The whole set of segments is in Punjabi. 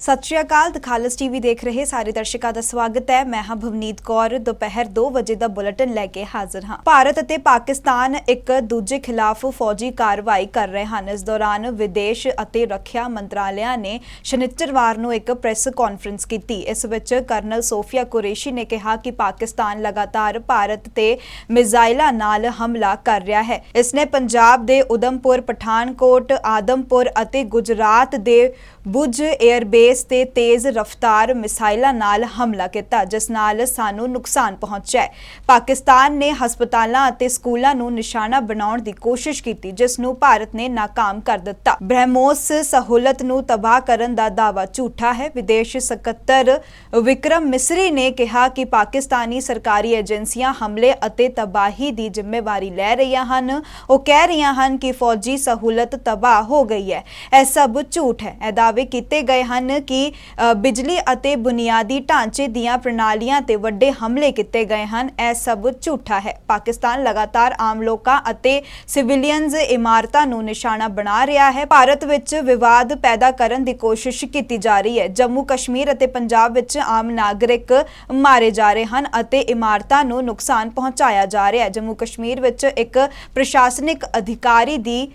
ਸਤਿ ਸ਼੍ਰੀ ਅਕਾਲ ਦਖਾਲਸ ਟੀਵੀ ਦੇਖ ਰਹੇ ਸਾਰੇ ਦਰਸ਼ਕਾਂ ਦਾ ਸਵਾਗਤ ਹੈ। ਮੈਂ ਹਾਂ ਭਵਨੀਤ ਕੌਰ। ਦੁਪਹਿਰ 2 ਵਜੇ ਦਾ ਬੁਲੇਟਿਨ ਲੈ ਕੇ ਹਾਜ਼ਰ ਹਾਂ। ਭਾਰਤ ਅਤੇ ਪਾਕਿਸਤਾਨ ਇੱਕ ਦੂਜੇ ਖਿਲਾਫ ਫੌਜੀ ਕਾਰਵਾਈ ਕਰ ਰਹੇ ਹਨ। ਇਸ ਦੌਰਾਨ ਵਿਦੇਸ਼ ਅਤੇ ਰੱਖਿਆ ਮੰਤਰਾਲਿਆਂ ਨੇ ਸ਼ਨੀਚਰਵਾਰ ਨੂੰ ਇੱਕ ਪ੍ਰੈਸ ਕਾਨਫਰੰਸ ਕੀਤੀ। ਇਸ ਵਿੱਚ ਕਰਨਲ ਸੋਫੀਆ ਕੁਰੇਸ਼ੀ ਨੇ ਕਿਹਾ ਕਿ ਪਾਕਿਸਤਾਨ ਲਗਾਤਾਰ ਭਾਰਤ ਤੇ ਮਿਜ਼ਾਈਲਾਂ ਨਾਲ ਹਮਲਾ ਕਰ ਰਿਹਾ ਹੈ। ਇਸ ਨੇ ਪੰਜਾਬ ਦੇ ਉਦਮਪੁਰ, ਪਠਾਨਕੋਟ, ਆਦਮਪੁਰ ਅਤੇ ਗੁਜਰਾਤ ਦੇ ਬੁਜ 에ਅਰਬੇਸ ਦੇਸ਼ ਤੇ ਤੇਜ਼ ਰਫ਼ਤਾਰ ਮਿਸਾਈਲਾਂ ਨਾਲ ਹਮਲਾ ਕੀਤਾ ਜਿਸ ਨਾਲ ਸਾਨੂੰ ਨੁਕਸਾਨ ਪਹੁੰਚਿਆ ਪਾਕਿਸਤਾਨ ਨੇ ਹਸਪਤਾਲਾਂ ਅਤੇ ਸਕੂਲਾਂ ਨੂੰ ਨਿਸ਼ਾਨਾ ਬਣਾਉਣ ਦੀ ਕੋਸ਼ਿਸ਼ ਕੀਤੀ ਜਿਸ ਨੂੰ ਭਾਰਤ ਨੇ ناکਾਮ ਕਰ ਦਿੱਤਾ ਬ੍ਰਹਮੋਸ ਸਹੂਲਤ ਨੂੰ ਤਬਾਹ ਕਰਨ ਦਾ ਦਾਵਾ ਝੂਠਾ ਹੈ ਵਿਦੇਸ਼ ਸਕੱਤਰ ਵਿਕਰਮ ਮਿਸਰੀ ਨੇ ਕਿਹਾ ਕਿ ਪਾਕਿਸਤਾਨੀ ਸਰਕਾਰੀ ਏਜੰਸੀਆਂ ਹਮਲੇ ਅਤੇ ਤਬਾਹੀ ਦੀ ਜ਼ਿੰਮੇਵਾਰੀ ਲੈ ਰਹੀਆਂ ਹਨ ਉਹ ਕਹਿ ਰਹੀਆਂ ਹਨ ਕਿ ਫੌਜੀ ਸਹੂਲਤ ਤਬਾਹ ਹੋ ਗਈ ਹੈ ਇਹ ਸਭ ਝੂਠ ਹੈ ਇਹ ਦਾਅਵੇ ਕੀਤੇ ਗਏ ਹਨ ਕਿ ਬਿਜਲੀ ਅਤੇ ਬੁਨਿਆਦੀ ਢਾਂਚੇ ਦੀਆਂ ਪ੍ਰਣਾਲੀਆਂ ਤੇ ਵੱਡੇ ਹਮਲੇ ਕੀਤੇ ਗਏ ਹਨ। ਇਹ ਸਭ ਝੂਠਾ ਹੈ। ਪਾਕਿਸਤਾਨ ਲਗਾਤਾਰ ਆਮ ਲੋਕਾਂ ਅਤੇ ਸਿਵਿਲੀਅਨਸ ਇਮਾਰਤਾਂ ਨੂੰ ਨਿਸ਼ਾਨਾ ਬਣਾ ਰਿਹਾ ਹੈ। ਭਾਰਤ ਵਿੱਚ ਵਿਵਾਦ ਪੈਦਾ ਕਰਨ ਦੀ ਕੋਸ਼ਿਸ਼ ਕੀਤੀ ਜਾ ਰਹੀ ਹੈ। ਜੰਮੂ ਕਸ਼ਮੀਰ ਅਤੇ ਪੰਜਾਬ ਵਿੱਚ ਆਮ ਨਾਗਰਿਕ ਮਾਰੇ ਜਾ ਰਹੇ ਹਨ ਅਤੇ ਇਮਾਰਤਾਂ ਨੂੰ ਨੁਕਸਾਨ ਪਹੁੰਚਾਇਆ ਜਾ ਰਿਹਾ ਹੈ। ਜੰਮੂ ਕਸ਼ਮੀਰ ਵਿੱਚ ਇੱਕ ਪ੍ਰਸ਼ਾਸਨਿਕ ਅਧਿਕਾਰੀ ਦੀ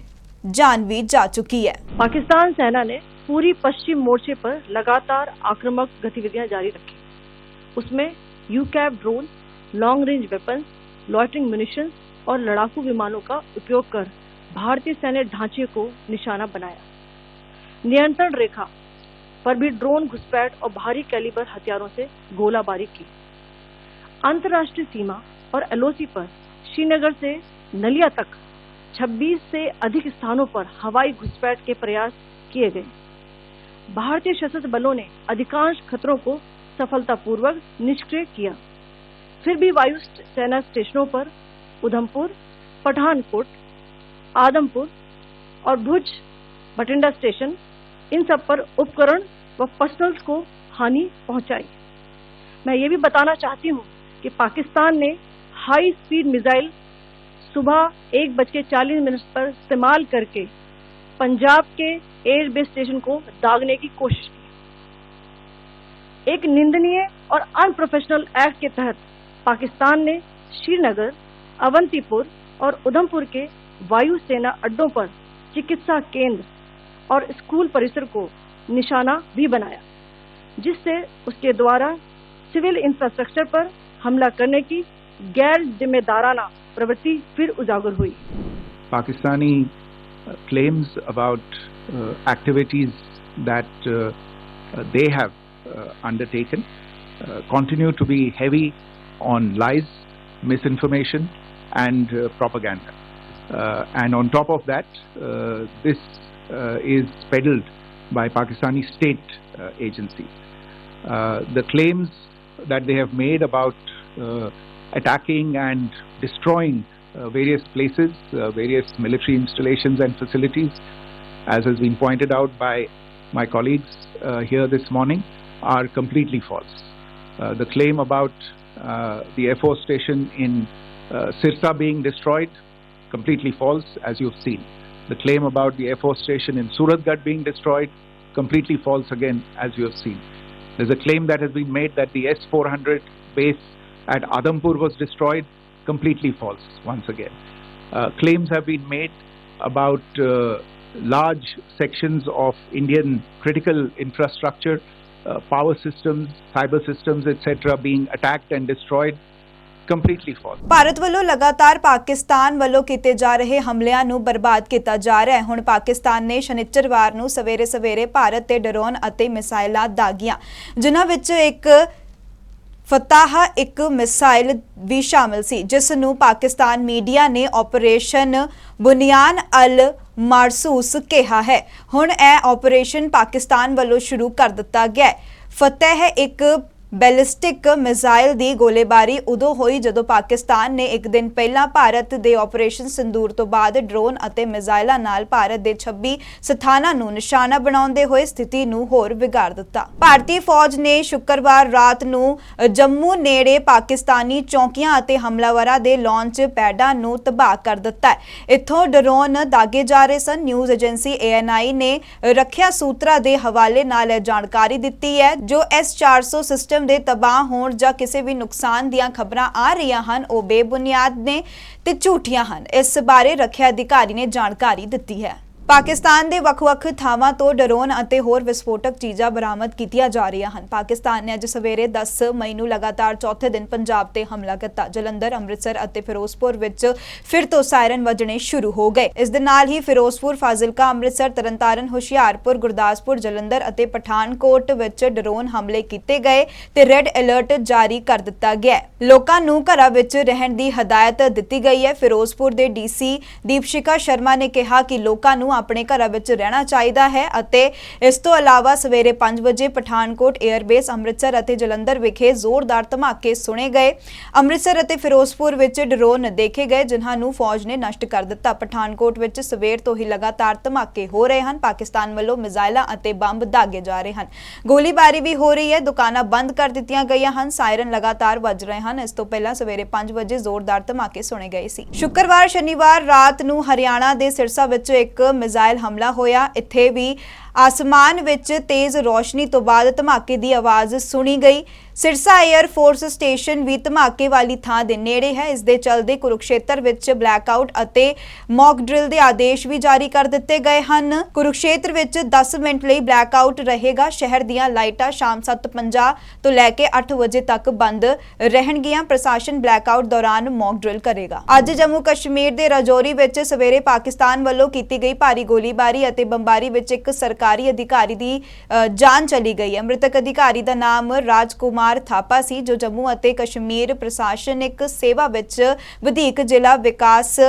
ਜਾਨ ਵੀ ਜਾ ਚੁੱਕੀ ਹੈ। ਪਾਕਿਸਤਾਨ ਸੈਨਾ ਨੇ पूरी पश्चिम मोर्चे पर लगातार आक्रामक गतिविधियाँ जारी रखी। उसमें यू cab drone long range weapon loitering munition और लड़ाकू विमानों का उपयोग कर भारतीय सैन्य ढांचे को निशाना बनाया। नियंत्रण रेखा पर भी ड्रोन घुसपैठ और भारी कैलिबर हथियारों से गोलाबारी की। अंतर्राष्ट्रीय सीमा और एलओसी पर श्रीनगर से नलिया तक 26 से अधिक स्थानों पर हवाई घुसपैठ के प्रयास किए गए। भारतीय सशस्त्र बलों ने अधिकांश खतरों को सफलतापूर्वक निष्क्रिय किया। फिर भी वायु सेना स्टेशनों पर उधमपुर, पठानकोट, आदमपुर और भुज बठिंडा स्टेशन, इन सब पर उपकरण व पर्सनल्स को हानि पहुंचाई। मैं ये भी बताना चाहती हूँ कि पाकिस्तान ने हाई स्पीड मिसाइल सुबह एक बज के चालीस मिनट पर इस्तेमाल करके पंजाब के एयर बेस स्टेशन को दागने की कोशिश की। एक निंदनीय और अनप्रोफेशनल एक्ट के तहत पाकिस्तान ने श्रीनगर अवंतीपुर और उधमपुर के वायु सेना अड्डों पर चिकित्सा केंद्र और स्कूल परिसर को निशाना भी बनाया जिससे उसके द्वारा सिविल इंफ्रास्ट्रक्चर पर हमला करने की गैर जिम्मेदाराना प्रवृत्ति फिर उजागर हुई। uh, claims about uh, activities that uh, uh, they have uh, undertaken uh, continue to be heavy on lies, misinformation, and uh, propaganda. And on top of that, this is peddled by Pakistani state agencies. The claims that they have made about attacking and destroying various places, uh, various military installations and facilities, as has been pointed out by my colleagues uh, here this morning, are completely false. Uh, the claim about uh, the Air Force station in uh, Sirsa being destroyed, completely false, as you've seen. The claim about the Air Force station in Suratgarh being destroyed, completely false again, as you have seen. There's a claim that has been made that the S 400 base at Adampur was destroyed, completely false once again. Uh, claims have been made about uh, large sections of Indian critical infrastructure, uh, power systems, cyber systems, etc., being attacked and destroyed, completely false. Bharat ਵੱਲੋਂ ਲਗਾਤਾਰ ਪਾਕਿਸਤਾਨ ਵੱਲੋਂ ਕੀਤੇ ਜਾ ਰਹੇ ਹਮਲਿਆਂ ਨੂੰ ਬਰਬਾਦ ਕੀਤਾ ਜਾ ਰਿਹਾ ਹੈ ਹੁਣ ਪਾਕਿਸਤਾਨ ਨੇ ਸ਼ਨੀਚਰਵਾਰ ਨੂੰ ਸਵੇਰੇ-ਸਵੇਰੇ ਭਾਰਤ ਤੇ ਡਰੋਨ ਅਤੇ ਮਿਸਾਈਲਾਂ ਦਾਗੀਆਂ ਜਿਨ੍ਹਾਂ ਵਿੱਚ ਇੱਕ ਫਤਾਹ ਇੱਕ ਮਿਸਾਈਲ ਵੀ ਸ਼ਾਮਿਲ ਸੀ, ਜਿਸ ਨੂੰ ਪਾਕਿਸਤਾਨ ਮੀਡੀਆ ਨੇ ਆਪਰੇਸ਼ਨ ਬੁਨਿਆਨ ਅਲ ਮਾਰਸੂਸ ਕਿਹਾ ਹੈ। ਹੁਣ ਇਹ ਆਪਰੇਸ਼ਨ ਪਾਕਿਸਤਾਨ ਵੱਲੋਂ ਸ਼ੁਰੂ ਕਰ ਦਿੱਤਾ ਗਿਆ ਹੈ। ਫਤਿਹ ਇੱਕ ਬੈਲਿਸਟਿਕ ਮਿਜ਼ਾਈਲ ਦੀ ਗੋਲੇਬਾਰੀ ਉਦੋਂ ਹੋਈ ਜਦੋਂ ਪਾਕਿਸਤਾਨ ਨੇ ਇੱਕ ਦਿਨ ਪਹਿਲਾਂ ਭਾਰਤ ਦੇ ਆਪਰੇਸ਼ਨ ਸਿੰਦੂਰ ਤੋਂ ਬਾਅਦ ਡਰੋਨ ਅਤੇ ਮਿਜ਼ਾਈਲਾਂ ਨਾਲ ਭਾਰਤ ਦੇ 26 ਸਥਾਨਾਂ ਨੂੰ ਨਿਸ਼ਾਨਾ ਬਣਾਉਂਦੇ ਹੋਏ ਸਥਿਤੀ ਨੂੰ ਹੋਰ ਵਿਗਾੜ ਦਿੱਤਾ। ਭਾਰਤੀ ਫੌਜ ਨੇ ਸ਼ੁੱਕਰਵਾਰ ਰਾਤ ਨੂੰ ਜੰਮੂ ਨੇੜੇ ਪਾਕਿਸਤਾਨੀ ਚੌਕੀਆਂ ਅਤੇ ਹਮਲਾਵਰਾਂ ਦੇ ਲਾਂਚ ਪੈਡਾਂ ਨੂੰ ਤਬਾਹ ਕਰ ਦਿੱਤਾ ਹੈ। ਇੱਥੋਂ ਡਰੋਨ ਦਾਗੇ ਜਾ ਰਹੇ ਸਨ। ਨਿਊਜ਼ ਏਜੰਸੀ ANI ਨੇ ਰੱਖਿਆ ਸੂਤਰਾਂ ਦੇ ਹਵਾਲੇ ਨਾਲ ਇਹ ਜਾਣਕਾਰੀ ਦਿੱਤੀ ਹੈ, ਜੋ S400 ਸਿਸਟਮ ਦੇ ਤਬਾਹ ਹੋਣ ਜਾਂ ਕਿਸੇ ਵੀ ਨੁਕਸਾਨ ਦੀਆਂ ਖਬਰਾਂ ਆ ਰਹੀਆਂ ਹਨ, ਉਹ ਬੇਬੁਨਿਆਦ ਨੇ ਤੇ ਝੂਠੀਆਂ ਹਨ। ਇਸ ਬਾਰੇ ਰੱਖਿਆ ਅਧਿਕਾਰੀ ਨੇ ਜਾਣਕਾਰੀ ਦਿੱਤੀ ਹੈ। ਪਾਕਿਸਤਾਨ ਦੇ ਵੱਖ-ਵੱਖ ਥਾਵਾਂ ਤੋਂ ਡਰੋਨ ਅਤੇ ਹੋਰ ਵਿਸਫੋਟਕ ਚੀਜ਼ਾਂ ਬਰਾਮਦ ਕੀਤੀਆਂ ਜਾ ਰਹੀਆਂ ਹਨ। ਪਾਕਿਸਤਾਨ ਨੇ ਅੱਜ ਸਵੇਰੇ 10 ਮਈ ਨੂੰ ਲਗਾਤਾਰ ਚੌਥੇ ਦਿਨ ਪੰਜਾਬ ਤੇ ਹਮਲਾ ਕੀਤਾ। ਜਲੰਧਰ, ਅੰਮ੍ਰਿਤਸਰ ਅਤੇ ਫਿਰੋਜ਼ਪੁਰ ਵਿੱਚ ਫਿਰ ਤੋਂ ਸਾਇਰਨ ਵੱਜਣੇ ਸ਼ੁਰੂ ਹੋ ਗਏ। ਇਸ ਦੇ ਨਾਲ ਹੀ ਫਿਰੋਜ਼ਪੁਰ, ਫਾਜ਼ਿਲਕਾ, ਅੰਮ੍ਰਿਤਸਰ, ਤਰਨਤਾਰਨ, ਹੁਸ਼ਿਆਰਪੁਰ, ਗੁਰਦਾਸਪੁਰ, ਜਲੰਧਰ ਅਤੇ ਪਠਾਨਕੋਟ ਵਿੱਚ ਡਰੋਨ ਹਮਲੇ ਕੀਤੇ ਗਏ ਤੇ ਰੈੱਡ ਅਲਰਟ ਜਾਰੀ ਕਰ ਦਿੱਤਾ ਗਿਆ ਲੋਕਾਂ ਨੂੰ ਘਰਾਂ ਵਿੱਚ ਰਹਿਣ ਦੀ ਹਦਾਇਤ ਦਿੱਤੀ ਗਈ ਹੈ। ਫਿਰੋਜ਼ਪੁਰ ਦੇ ਡੀਸੀ ਦੀਪਸ਼ਿਕਾ ਸ਼ਰਮਾ ਨੇ ਕਿਹਾ ਕਿ ਲੋਕਾਂ ਨੂੰ ਆਪਣੇ ਘਰਾਂ ਵਿੱਚ ਰਹਿਣਾ ਚਾਹੀਦਾ ਹੈ ਅਤੇ ਇਸ ਤੋਂ ਇਲਾਵਾ ਸਵੇਰੇ 5 ਵਜੇ ਪਠਾਨਕੋਟ 에ਅਰਬੇਸ ਅੰਮ੍ਰਿਤਸਰ ਅਤੇ ਜਲੰਧਰ ਵਿਖੇ ਜ਼ੋਰਦਾਰ ਧਮਾਕੇ ਸੁਣੇ ਗਏ। ਅੰਮ੍ਰਿਤਸਰ ਅਤੇ ਫਿਰੋਜ਼ਪੁਰ ਵਿੱਚ ਡਰੋਨ ਦੇਖੇ ਗਏ, ਜਿਨ੍ਹਾਂ ਨੂੰ ਫੌਜ ਨੇ ਨਸ਼ਟ ਕਰ ਦਿੱਤਾ। ਪਠਾਨਕੋਟ ਵਿੱਚ ਸਵੇਰ ਤੋਂ ਹੀ ਲਗਾਤਾਰ ਧਮਾਕੇ ਹੋ ਰਹੇ ਹਨ। ਪਾਕਿਸਤਾਨ ਵੱਲੋਂ ਮਿਜ਼ਾਈਲਾਂ ਅਤੇ ਬੰਬ ਦਾਗੇ ਜਾ ਰਹੇ ਹਨ। ਗੋਲੀਬਾਰੀ ਵੀ ਹੋ ਰਹੀ ਹੈ। ਦੁਕਾਨਾਂ ਬੰਦ ਕਰ ਦਿੱਤੀਆਂ ਗਈਆਂ ਹਨ। ਸਾਇਰਨ ਲਗਾਤਾਰ ਵੱਜ ਰਹੇ ਹਨ। ਇਸ ਤੋਂ ਪਹਿਲਾਂ ਸਵੇਰੇ 5 ਵਜੇ ਜ਼ੋਰਦਾਰ ਧਮਾਕੇ ਸੁਣੇ ਗਏ ਸੀ। ਸ਼ੁੱਕਰਵਾਰ, ਸ਼ਨੀਵਾਰ ਰਾਤ ਨੂੰ ਹਰਿਆਣਾ ਦੇ ਸਿਰਸਾ ਵਿੱਚ ਇੱਕ ਮਿਜ਼ਾਈਲ ਹਮਲਾ ਹੋਇਆ। ਇੱਥੇ ਵੀ ਆਸਮਾਨ ਵਿੱਚ ਤੇਜ਼ ਰੋਸ਼ਨੀ ਤੋਂ ਬਾਅਦ ਧਮਾਕੇ ਦੀ ਆਵਾਜ਼ ਸੁਣੀ ਗਈ। ਸਿਰਸਾ 에ਅਰ ਫੋਰਸ ਸਟੇਸ਼ਨ ਵੀ ਧਮਾਕੇ ਵਾਲੀ ਥਾਂ ਦੇ ਨੇੜੇ ਹੈ। ਇਸ ਦੇ ਚਲਦੇ ਕੁਰੂਕਸ਼ੇਤਰ ਵਿੱਚ ਬਲੈਕਆਊਟ ਅਤੇ ਮੌਕ ਡਰਿਲ ਦੇ ਆਦੇਸ਼ ਵੀ ਜਾਰੀ ਕਰ ਦਿੱਤੇ ਗਏ ਹਨ। ਕੁਰੂਕਸ਼ੇਤਰ ਵਿੱਚ 10 ਮਿੰਟ ਲਈ ਬਲੈਕਆਊਟ ਰਹੇਗਾ। ਸ਼ਹਿਰ ਦੀਆਂ ਲਾਈਟਾਂ ਸ਼ਾਮ 7:50 ਤੋਂ ਲੈ ਕੇ 8 ਵਜੇ ਤੱਕ ਬੰਦ ਰਹਿਣਗੀਆਂ। ਪ੍ਰਸ਼ਾਸਨ ਬਲੈਕਆਊਟ ਦੌਰਾਨ ਮੌਕ ਡਰਿਲ ਕਰੇਗਾ। ਅੱਜ ਜੰਮੂ ਕਸ਼ਮੀਰ ਦੇ ਰਾਜੌਰੀ ਵਿੱਚ ਸਵੇਰੇ ਪਾਕਿਸਤਾਨ ਵੱਲੋਂ ਕੀਤੀ ਗਈ ਭਾਰੀ ਗੋਲੀਬਾਰੀ ਅਤੇ ਬੰਬਾਰੀ ਵਿੱਚ ਇੱਕ ਸਰਕਾਰੀ ਅਧਿਕਾਰੀ ਦੀ ਜਾਨ ਚਲੀ ਗਈ ਹੈ। ਮ੍ਰਿਤਕ ਅਧਿਕਾਰੀ ਦਾ ਨਾਮ ਰਾਜਕੁਮਾਰ ਥਾਪਾ ਸੀ, ਜੋ ਜੰਮੂ ਅਤੇ ਕਸ਼ਮੀਰ ਪ੍ਰਸ਼ਾਸਨਿਕ ਸੇਵਾ ਵਿੱਚ ਵਧੀਕ ਜ਼ਿਲ੍ਹਾ ਵਿਕਾਸ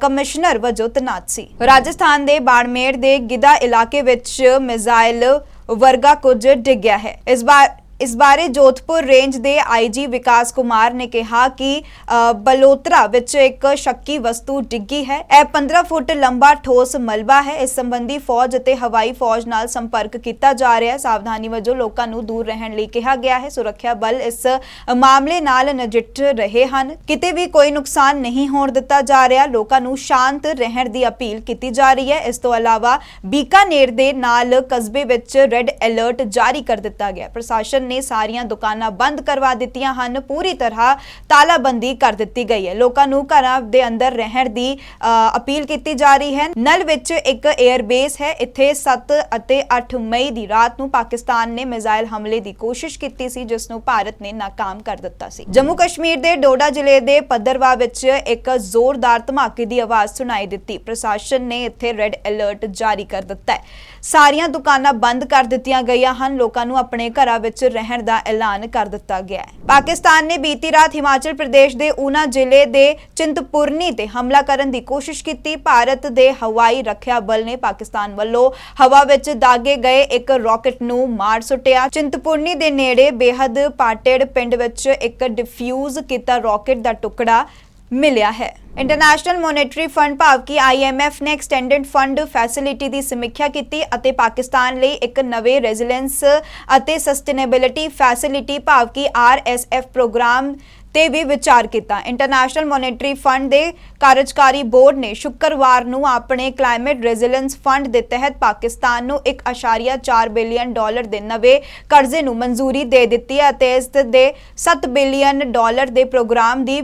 ਕਮਿਸ਼ਨਰ ਵਜੋਂ ਤੈਨਾਤ ਸੀ। ਰਾਜਸਥਾਨ ਦੇ ਬਾੜਮੇਰ ਦੇ ਗਿੱਦਾ ਇਲਾਕੇ ਵਿੱਚ ਮਿਜ਼ਾਈਲ ਵਰਗਾ ਕੁਝ ਡਿੱਗਿਆ ਹੈ। ਇਸ ਬਾਰ ਇਸ ਬਾਰੇ ਜੋਧਪੁਰ ਰੇਂਜ ਦੇ ਆਈਜੀ ਵਿਕਾਸ ਕੁਮਾਰ ਨੇ ਕਿਹਾ ਕਿ ਬਲੋਤਰਾ ਵਿੱਚ ਇੱਕ ਸ਼ੱਕੀ ਵਸਤੂ ਡਿੱਗੀ ਹੈ। ਇਹ 15 ਫੁੱਟ ਲੰਬਾ ਠੋਸ ਮਲਬਾ ਹੈ। ਇਸ ਸੰਬੰਧੀ ਫੌਜ ਅਤੇ ਹਵਾਈ ਫੌਜ ਨਾਲ ਸੰਪਰਕ ਕੀਤਾ ਜਾ ਰਿਹਾ ਹੈ। ਸਾਵਧਾਨੀ ਵਜੋਂ ਲੋਕਾਂ ਨੂੰ ਦੂਰ ਰਹਿਣ ਲਈ ਕਿਹਾ ਗਿਆ ਹੈ। ਸੁਰੱਖਿਆ ਬਲ ਇਸ ਮਾਮਲੇ ਨਾਲ ਨਜਿੱਠ ਰਹੇ ਹਨ। ਕਿਤੇ ਵੀ ਕੋਈ ਨੁਕਸਾਨ ਨਹੀਂ ਹੋਣ ਦਿੱਤਾ ਜਾ ਰਿਹਾ, ਲੋਕਾਂ ਨੂੰ ਸ਼ਾਂਤ ਰਹਿਣ ਦੀ ਅਪੀਲ ਕੀਤੀ ਜਾ ਰਹੀ ਹੈ। ਇਸ ਤੋਂ ਇਲਾਵਾ ਬੀਕਾਨੇਰ ਦੇ ਨਾਲ ਕਸਬੇ ਵਿੱਚ ਰੈੱਡ ਅਲਰਟ ਜਾਰੀ ਕਰ ਦਿੱਤਾ ਗਿਆ ਪ੍ਰਸ਼ਾਸਨ ਨੇ ਸਾਰੀਆਂ ਦੁਕਾਨਾਂ ਬੰਦ ਕਰਵਾ ਦਿੱਤੀਆਂ ਹਨ। ਪੂਰੀ ਤਰ੍ਹਾਂ ਤਾਲਾਬੰਦੀ ਕਰ ਦਿੱਤੀ ਗਈ ਹੈ। ਲੋਕਾਂ ਨੂੰ ਘਰਾਂ ਦੇ ਅੰਦਰ ਰਹਿਣ ਦੀ ਅਪੀਲ ਕੀਤੀ ਜਾ ਰਹੀ ਹੈ। ਨਲ ਵਿੱਚ ਇੱਕ 에ਅਰ ਬੇਸ ਹੈ। ਇੱਥੇ 7 ਅਤੇ 8 ਮਈ ਦੀ ਰਾਤ ਨੂੰ ਪਾਕਿਸਤਾਨ ਨੇ ਮਿਜ਼ਾਈਲ ਹਮਲੇ ਦੀ ਕੋਸ਼ਿਸ਼ ਕੀਤੀ ਸੀ, ਜਿਸ ਨੂੰ ਭਾਰਤ ਨੇ ਨਾਕਾਮ ਕਰ ਦਿੱਤਾ ਸੀ। ਜੰਮੂ ਕਸ਼ਮੀਰ ਦੇ ਡੋਡਾ ਜ਼ਿਲ੍ਹੇ ਦੇ ਪੱਧਰਵਾ ਵਿੱਚ ਇੱਕ ਜ਼ੋਰਦਾਰ ਧਮਾਕੇ ਦੀ ਆਵਾਜ਼ ਸੁਣਾਈ ਦਿੱਤੀ। ਪ੍ਰਸ਼ਾਸਨ ਨੇ ਇੱਥੇ ਰੈੱਡ ਅਲਰਟ ਜਾਰੀ ਕਰ ਦਿੱਤਾ ਹੈ। ਸਾਰੀਆਂ ਦੁਕਾਨਾਂ ਬੰਦ ਕਰ ਦਿੱਤੀਆਂ ਗਈਆਂ ਹਨ। ਲੋਕਾਂ ਨੂੰ ਆਪਣੇ ਘਰਾਂ ਵਿੱਚ ਰਹਿਣ ਦਾ ਐਲਾਨ ਕਰ ਦਿੱਤਾ ਗਿਆ ਹੈ। ਪਾਕਿਸਤਾਨ ਨੇ ਬੀਤੀ ਰਾਤ ਹਿਮਾਚਲ ਪ੍ਰਦੇਸ਼ ਦੇ ਊਨਾ ਜ਼ਿਲ੍ਹੇ ਦੇ ਚਿੰਤਪੁਰਨੀ ਤੇ ਹਮਲਾ ਕਰਨ ਦੀ ਕੋਸ਼ਿਸ਼ ਕੀਤੀ। ਭਾਰਤ ਦੇ ਹਵਾਈ ਰੱਖਿਆ ਬਲ ਨੇ ਪਾਕਿਸਤਾਨ ਵੱਲੋਂ ਹਵਾ ਵਿੱਚ ਦਾਗੇ ਗਏ ਇੱਕ ਰਾਕਟ ਨੂੰ ਮਾਰ ਸੁੱਟਿਆ। ਚਿੰਤਪੁਰਨੀ ਦੇ ਨੇੜੇ ਬੇਹੱਦ ਪਾਟੇੜ ਪਿੰਡ ਵਿੱਚ ਇੱਕ ਡਿਫਿਊਜ਼ ਕੀਤਾ ਰਾਕਟ ਦਾ ਟੁਕੜਾ। ਮਿਲਿਆ ਹੈ। ਇੰਟਰਨੈਸ਼ਨਲ ਮੋਨੇਟਰੀ ਫੰਡ ਭਾਵ ਕਿ IMF ਨੇ ਐਕਸਟੈਂਡਡ ਫੰਡ ਫੈਸਿਲਿਟੀ ਦੀ ਸਮੀਖਿਆ ਕੀਤੀ ਅਤੇ ਪਾਕਿਸਤਾਨ ਲਈ ਇੱਕ ਨਵੇਂ ਰੈਜ਼ਿਲੀਅੰਸ ਅਤੇ ਸਸਟੇਨੇਬਿਲਿਟੀ ਫੈਸਿਲਿਟੀ ਭਾਵ ਕਿ RSF ਪ੍ਰੋਗਰਾਮ ਤੇ ਵੀ ਵਿਚਾਰ ਕੀਤਾ। ਇੰਟਰਨੈਸ਼ਨਲ ਮੋਨੇਟਰੀ ਫੰਡ ਦੇ ਕਾਰਜਕਾਰੀ ਬੋਰਡ ਨੇ ਸ਼ੁੱਕਰਵਾਰ ਨੂੰ ਆਪਣੇ ਕਲਾਈਮੇਟ ਰੈਜ਼ਿਲੀਅੰਸ ਫੰਡ ਦੇ ਤਹਿਤ ਪਾਕਿਸਤਾਨ ਨੂੰ 1.4 ਬਿਲੀਅਨ ਡਾਲਰ ਦੇ ਨਵੇਂ ਕਰਜ਼ੇ ਨੂੰ ਮਨਜ਼ੂਰੀ ਦੇ ਦਿੱਤੀ ਹੈ ਅਤੇ ਇਸ ਦੇ 7 ਬਿਲੀਅਨ ਡਾਲਰ ਦੇ ਪ੍ਰੋਗਰਾਮ ਦੀ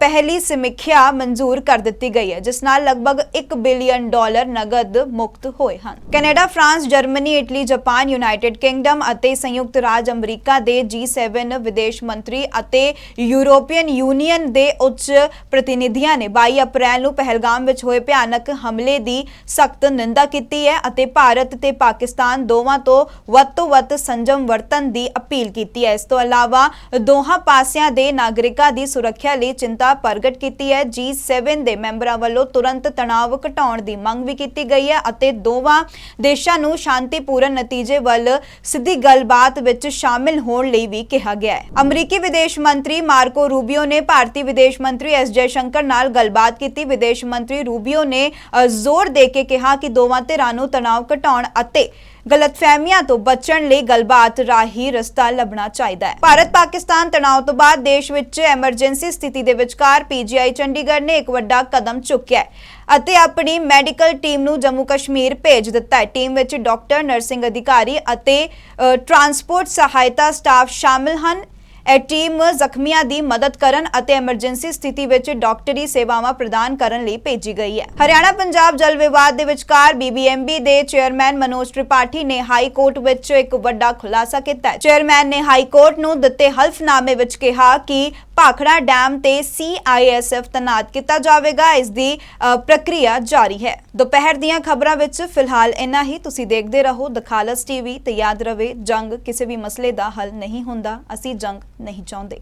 ਪਹਿਲੀ ਸਮੀਖਿਆ ਮਨਜ਼ੂਰ ਕਰ ਦਿੱਤੀ ਗਈ ਹੈ, ਜਿਸ ਨਾਲ ਲਗਭਗ 1 ਬਿਲੀਅਨ ਡਾਲਰ ਨਗਦ ਮੁਕਤ ਹੋਏ ਹਨ। Canada, France, Germany, Italy, Japan, United Kingdom ਅਤੇ ਸੰਯੁਕਤ ਰਾਜ ਅਮਰੀਕਾ ਦੇ G7 ਵਿਦੇਸ਼ ਮੰਤਰੀ ਅਤੇ ਯੂਰੋਪੀਅਨ ਯੂਨੀਅਨ ਦੇ ਉੱਚ ਪ੍ਰਤੀਨਿਧੀਆਂ ਨੇ 22 ਅਪ੍ਰੈਲ ਨੂੰ ਪਹਿਲਗਾਮ ਵਿੱਚ ਹੋਏ ਭਿਆਨਕ ਹਮਲੇ ਦੀ ਸਖਤ ਨਿੰਦਾ ਕੀਤੀ ਹੈ ਅਤੇ ਭਾਰਤ ਤੇ ਪਾਕਿਸਤਾਨ ਦੋਵਾਂ ਤੋਂ ਵੱਧ ਤੋਂ ਵੱਧ ਸੰਜਮ ਵਰਤਨ ਦੀ ਅਪੀਲ ਕੀਤੀ ਹੈ। ਇਸ ਤੋਂ ਇਲਾਵਾ ਦੋਹਾਂ ਪਾਸਿਆਂ ਦੇ ਨਾਗਰਿਕਾਂ ਦੀ ਸੁਰੱਖਿਆ ਲਈ ਚਿੰਤਾ ਪ੍ਰਗਟ ਕੀਤੀ ਹੈ। G7 ਦੇ ਮੈਂਬਰਾਂ ਵੱਲੋਂ ਤੁਰੰਤ ਤਣਾਅ ਘਟਾਉਣ ਦੀ ਮੰਗ ਵੀ ਕੀਤੀ ਗਈ ਹੈ ਅਤੇ ਦੋਵਾਂ ਦੇਸ਼ਾਂ ਨੂੰ ਸ਼ਾਂਤੀਪੂਰਨ ਨਤੀਜੇ ਵੱਲ ਸਿੱਧੀ ਗੱਲਬਾਤ ਵਿੱਚ ਸ਼ਾਮਿਲ ਹੋਣ ਲਈ ਵੀ ਕਿਹਾ ਗਿਆ ਹੈ। ਅਮਰੀਕੀ ਵਿਦੇਸ਼ ਮੰਤਰੀ ਮਾਰਕੋ ਰੂਬੀਓ ਨੇ ਭਾਰਤੀ ਵਿਦੇਸ਼ ਮੰਤਰੀ ਐਸ ਜੈ ਸ਼ੰਕਰ ਨਾਲ ਗੱਲਬਾਤ ਕੀਤੀ। ਵਿਦੇਸ਼ ਮੰਤਰੀ ਰੂਬੀਓ ਨੇ ਜ਼ੋਰ ਦੇ ਕੇ ਕਿਹਾ ਕਿ ਦੋਵਾਂ ਧਿਰਾਂ ਨੂੰ ਤਣਾਅ ਘਟਾਉਣ ਅਤੇ ਗਲਤਫਹਿਮੀਆਂ ਤੋਂ ਬਚਣ ਲਈ ਗੱਲਬਾਤ ਰਾਹੀਂ ਰਸਤਾ ਲੱਭਣਾ ਚਾਹੀਦਾ ਹੈ। ਭਾਰਤ ਪਾਕਿਸਤਾਨ ਤਣਾਅ ਤੋਂ ਬਾਅਦ ਦੇਸ਼ ਵਿੱਚ ਐਮਰਜੈਂਸੀ ਸਥਿਤੀ ਦੇ ਵਿਚਕਾਰ ਪੀਜੀਆਈ ਚੰਡੀਗੜ੍ਹ ਨੇ ਇੱਕ ਵੱਡਾ ਕਦਮ ਚੁੱਕਿਆ ਹੈ ਅਤੇ ਆਪਣੀ ਮੈਡੀਕਲ ਟੀਮ ਨੂੰ ਜੰਮੂ ਕਸ਼ਮੀਰ ਭੇਜ ਦਿੱਤਾ ਹੈ। ਟੀਮ ਵਿੱਚ ਡਾਕਟਰ, ਨਰਸਿੰਗ ਅਧਿਕਾਰੀ ਅਤੇ ਟਰਾਂਸਪੋਰਟ ਸਹਾਇਤਾ ਸਟਾਫ ਸ਼ਾਮਿਲ ਹਨ। ਇਹ ਟੀਮ ਜ਼ਖਮੀਆਂ ਦੀ ਮਦਦ ਕਰਨ ਅਤੇ ਐਮਰਜੈਂਸੀ ਸਥਿਤੀ ਵਿੱਚ ਡਾਕਟਰੀ ਸੇਵਾਵਾਂ ਪ੍ਰਦਾਨ ਕਰਨ ਲਈ ਭੇਜੀ ਗਈ ਹੈ। ਹਰਿਆਣਾ ਪੰਜਾਬ ਜਲ ਵਿਵਾਦ ਦੇ ਵਿਚਕਾਰ ਬੀਬੀਐਮਬੀ ਦੇ ਚੇਅਰਮੈਨ ਮਨੋਜ ਤ੍ਰਿਪਾਠੀ ਨੇ ਹਾਈ ਕੋਰਟ ਵਿੱਚ ਇੱਕ ਵੱਡਾ ਖੁਲਾਸਾ ਕੀਤਾ ਹੈ। ਚੇਅਰਮੈਨ ਨੇ ਹਾਈ ਕੋਰਟ ਨੂੰ ਦਿੱਤੇ ਹਲਫਨਾਮੇ ਵਿੱਚ ਕਿਹਾ ਕਿ ਭਾਖੜਾ ਡੈਮ ਤੇ ਸੀਆਈਐਸਐਫ ਤੈਨਾਤ ਕੀਤਾ ਜਾਵੇਗਾ। ਇਸ ਦੀ ਪ੍ਰਕਿਰਿਆ ਜਾਰੀ ਹੈ। ਦੁਪਹਿਰ ਦੀਆਂ ਖਬਰਾਂ ਵਿੱਚ ਫਿਲਹਾਲ ਇੰਨਾ ਹੀ। ਤੁਸੀਂ ਦੇਖਦੇ ਰਹੋ ਦਖਾਲਸ ਟੀਵੀ ਤੇ ਯਾਦ ਰਵੇ, ਜੰਗ ਕਿਸੇ ਵੀ ਮਸਲੇ ਦਾ ਹੱਲ ਨਹੀਂ ਹੁੰਦਾ। ਅਸੀਂ ਜੰਗ ਨਹੀਂ ਚਾਹੁੰਦੇ।